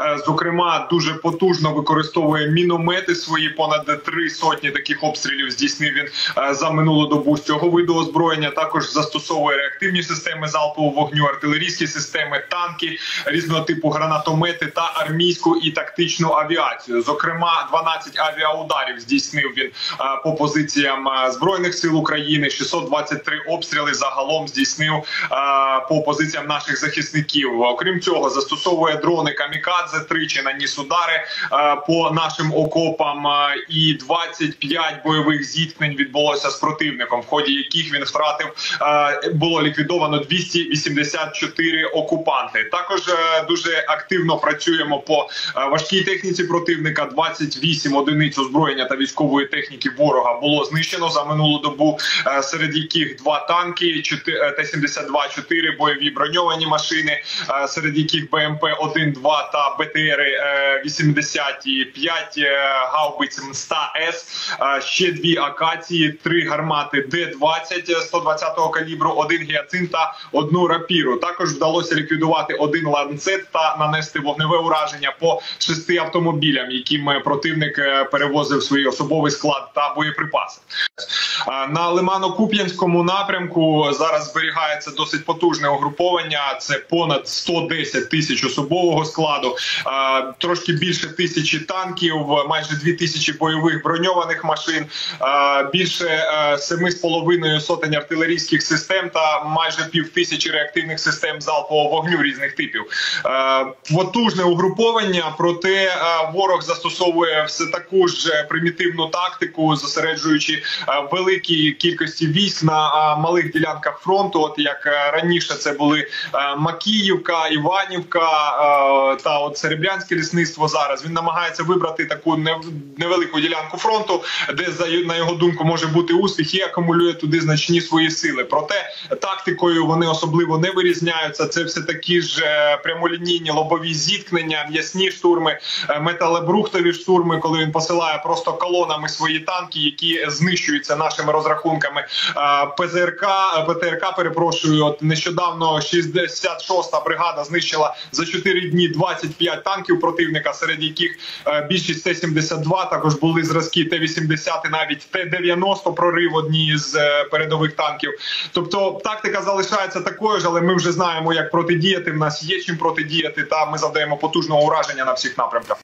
Е, Зокрема, дуже потужно використовує міномети свої понад три сотні таких обстрілів. Здійснив він е, за минулу добу з цього виду озброєння. Також застосовує реактивні системи залпового вогню, артилерійські системи, танки різного типу гранатомети та армійську і тактичну авіацію. Зокрема, 12 авіаударів здійснив він е, по позиціям збройних сил України. 623 обстріли загалом здійснив по позиціям наших захисників. Окрім цього, застосовує дрони камікадзе. Тричі наніс удари е, по нашим окопам. е, І 25 бойових зіткнень відбулося з противником, в ході яких він втратив е, було ліквідовано 284 окупанти. Також дуже активно працюємо по важкій техніці противника. 28 одиниць озброєння та військової техніки ворога було знищено за минулу добу, серед яких два танки, е, Т-72, 4 бойові броньовані машини, серед яких БМП 1, 2 та БТР 80 5 гаубиць МСТА-С, е, ще дві акації, три гармати Д-20 120-го калібру, один гіацин та одну рапіру. Також вдалося ліквідувати один ланцет та нанести вогневе ураження по шести автомобілям, яким е, противник е, перевозив свій особовий склад та боєприпаси. На Лимано-Куп'янському напрямку зараз зберігається досить потужне угруповання. Це понад 110 тисяч особового складу, трошки більше тисячі танків, майже дві тисячі бойових броньованих машин, більше е, семи з половиною сотень артилерійських систем та майже пів тисячі реактивних систем залпового вогню різних типів. Е, Потужне угруповання, проте е, ворог застосовує все таку ж примітивну тактику, зосереджуючи е, великі кількості військ на малих ділянках фронту. От як е, раніше це були е, Макіївка, Іванівка е, та от Серебрянське лісництво. Зараз він намагається вибрати таку нев- невелику ділянку фронту, де на його думку може бути успіх і акумулює туди значні свої сили. Проте тактикою вони особливо не вирізняються. Це все такі ж прямолінійні лобові зіткнення, м'ясні штурми, металебрухтові штурми, коли він посилає просто колонами свої танки, які знищуються нашими розрахунками. Е, ПЗРК, ПТРК, перепрошую, от нещодавно 66-та бригада знищила за 4 дні 25 танків противника, серед яких е, більшість Т-72, також були зразки Т-80 і навіть Т-90 прорив одні з е, передових танків. Тобто тактика залишається такою ж, але ми вже знаємо, як протидіяти. В нас є чим протидіяти, та ми завдаємо потужного ураження на всіх напрямках.